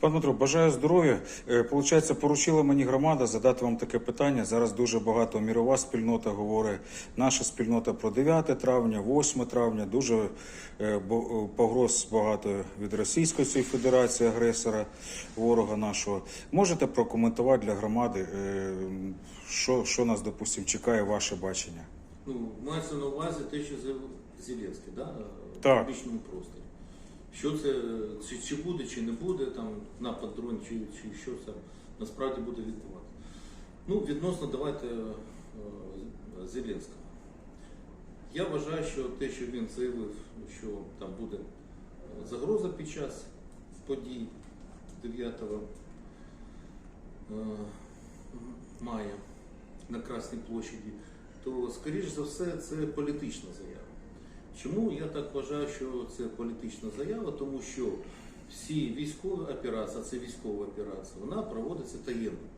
Пан Дмитро, бажаю здоров'я. Е, Получається, поручила мені громада задати вам таке питання. Зараз дуже багато мірова спільнота говорить. Наша спільнота про 9 травня, 8 травня. Дуже е, погроз багато від Російської Федерації, агресора, ворога нашого. Можете прокоментувати для громади, е, що, що нас, допустимо, чекає ваше бачення? Ну, мається на увазі те, що Зеленський, да? в Так. публічному просторі. Що це, чи, чи буде, чи не буде, там напад дрон, чи, чи що це насправді буде відбуватися. Ну, відносно давайте е, Зеленського. Я вважаю, що те, що він заявив, що там буде е, загроза під час подій 9 е, мая на Красній площаді, то, скоріш за все, це політична заява. Чому я так вважаю, що це політична заява? Тому що всі військові операції, а це військова операція, вона проводиться таємно.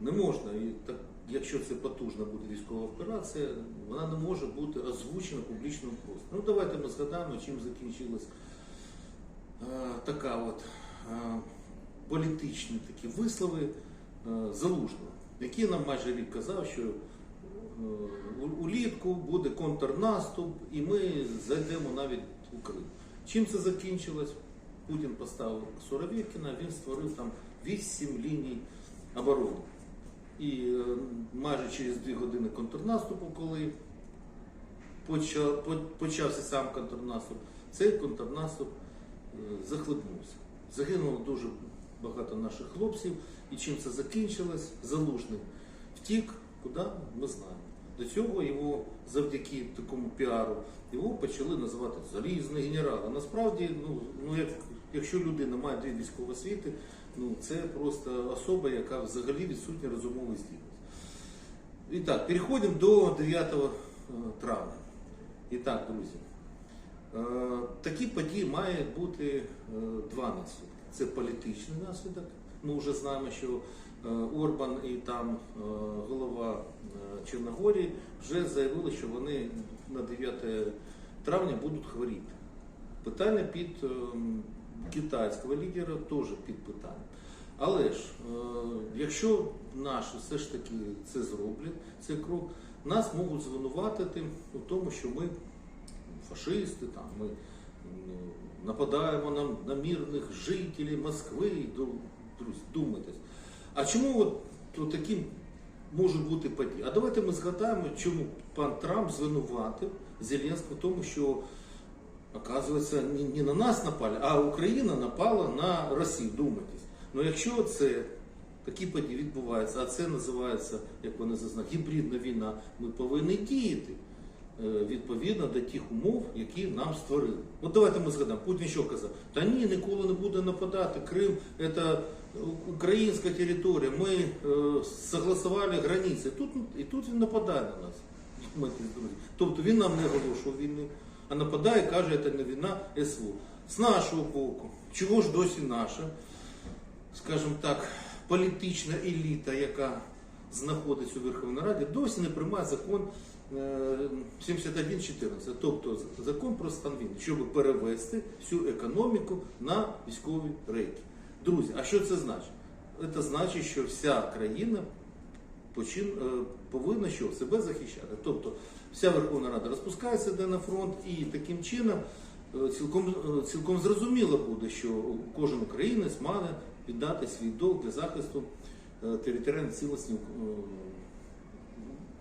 Не можна, і так, якщо це потужна буде військова операція, вона не може бути озвучена публічному просторі. Ну давайте ми згадаємо, чим закінчилась е, така от е, політичні такі вислови е, Залужного, який нам майже рік казав, що улітку буде контрнаступ, і ми зайдемо навіть у Крим. Чим це закінчилось? Путін поставив Суровікіна, він створив там 8 ліній оборони. І е, майже через 2 години контрнаступу, коли почався сам контрнаступ, цей контрнаступ е, захлебнувся. Загинуло дуже багато наших хлопців, і чим це закінчилось, залужний втік, куди ми знаємо. До цього його завдяки такому піару його почали називати залізний генерал. А насправді, ну, ну як, якщо людина має дві військові освіти, ну це просто особа, яка взагалі відсутня розумової здібності. І так, переходимо до 9 е, травня. І так, друзі, е, такі події має бути е, два наслідки. Це політичний наслідок. Ми вже знаємо, що Орбан і там е, голова е, Чорногорії вже заявили, що вони на 9 травня будуть хворіти. Питання під е, китайського лідера теж під питанням. Але ж, е, якщо наші все ж таки це зроблять, цей крок, нас можуть звинуватити у тому, що ми фашисти, там, ми ну, нападаємо на, на мирних жителів Москви. Друзі, думайтесь. А чому от, то таким може бути події? А давайте ми згадаємо, чому пан Трамп звинуватив Зеленського в тому, що оказується, не, на нас напали, а Україна напала на Росію. Думайтесь. Ну якщо це такі події відбуваються, а це називається, як вони зазначили, гібридна війна, ми повинні діяти відповідно до тих умов, які нам створили. От давайте ми згадаємо, Путін що казав? Та ні, ніколи не буде нападати. Крим це українська територія. Ми е, согласували границі. Тут, і тут він нападає на нас. Тобто він нам не оголошував війни, а нападає, каже, це не війна СВО. З нашого боку, чого ж досі наша, скажімо так, політична еліта, яка знаходиться у Верховній Раді, досі не приймає закон е, 7114, тобто закон про стан війни, щоб перевести всю економіку на військові рейки. Друзі, а що це значить? Це значить, що вся країна почин, е, повинна що себе захищати. Тобто вся Верховна Рада розпускається йде на фронт, і таким чином е, цілком, е, цілком зрозуміло буде, що кожен українець має віддати свій долг для захисту е, територіальної цілісності е,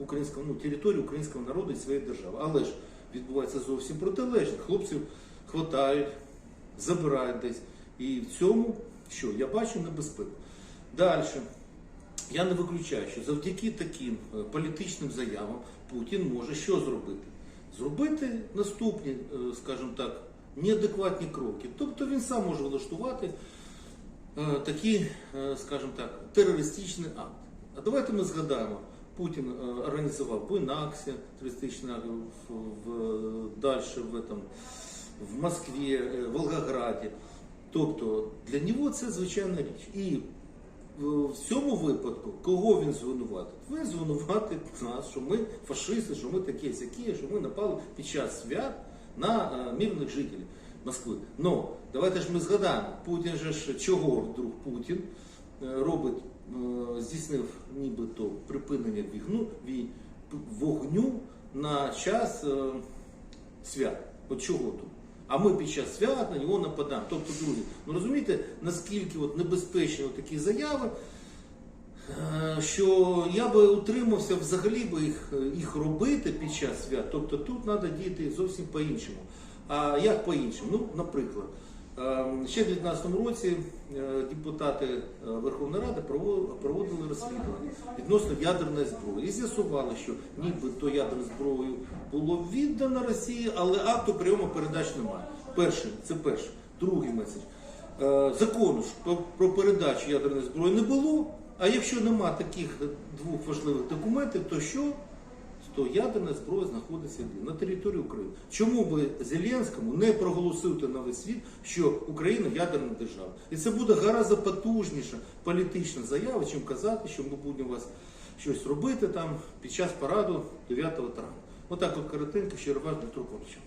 українського ну, території українського народу і своєї держави. Але ж відбувається зовсім протилежне. Хлопців хватають, забирають десь. І в цьому що я бачу небезпеку. Далі. Я не виключаю, що завдяки таким е, політичним заявам Путін може що зробити? Зробити наступні, е, скажімо так, неадекватні кроки. Тобто він сам може влаштувати е, такі, е, скажімо так, терористичний акт. А давайте ми згадаємо, Путін е, організував Буйнаксі, терористичний акт в, в, далі в, этом, в Москві, е, Волгограді. Тобто для нього це звичайна річ. І в цьому випадку, кого він звинуватить? Він звинуватить нас, що ми фашисти, що ми такі сякі, що ми напали під час свят на е, мирних жителів. Москви. Но давайте ж ми згадаємо, Путін же ж чого вдруг Путін робить, е, здійснив нібито припинення вігну, вогню на час е, свят. От чого тут? А ми під час свят на нього нападаємо. Тобто, друзі, ну розумієте, наскільки от небезпечні от такі заяви, е, що я би утримався взагалі би їх, їх робити під час свят. Тобто тут треба діяти зовсім по-іншому. А як по-іншому? Ну, наприклад, е, ще в 2019 році е, депутати е, Верховної Ради проводили розслідування відносно ядерної зброї і з'ясували, що нібито ядерну зброю було віддано Росії, але акту прийому передач немає. Перший, це перший. Другий меседж. Е, Закону ж про передачу ядерної зброї не було. А якщо нема таких двох важливих документів, то що? То ядерна зброя знаходиться на території України. Чому би Зеленському не проголосити на весь світ, що Україна ядерна держава? І це буде гораздо потужніша політична заява, чим казати, що ми будемо вас щось робити там під час параду 9 травня. Отак от коротенько, ще раз Дмитро Павлович.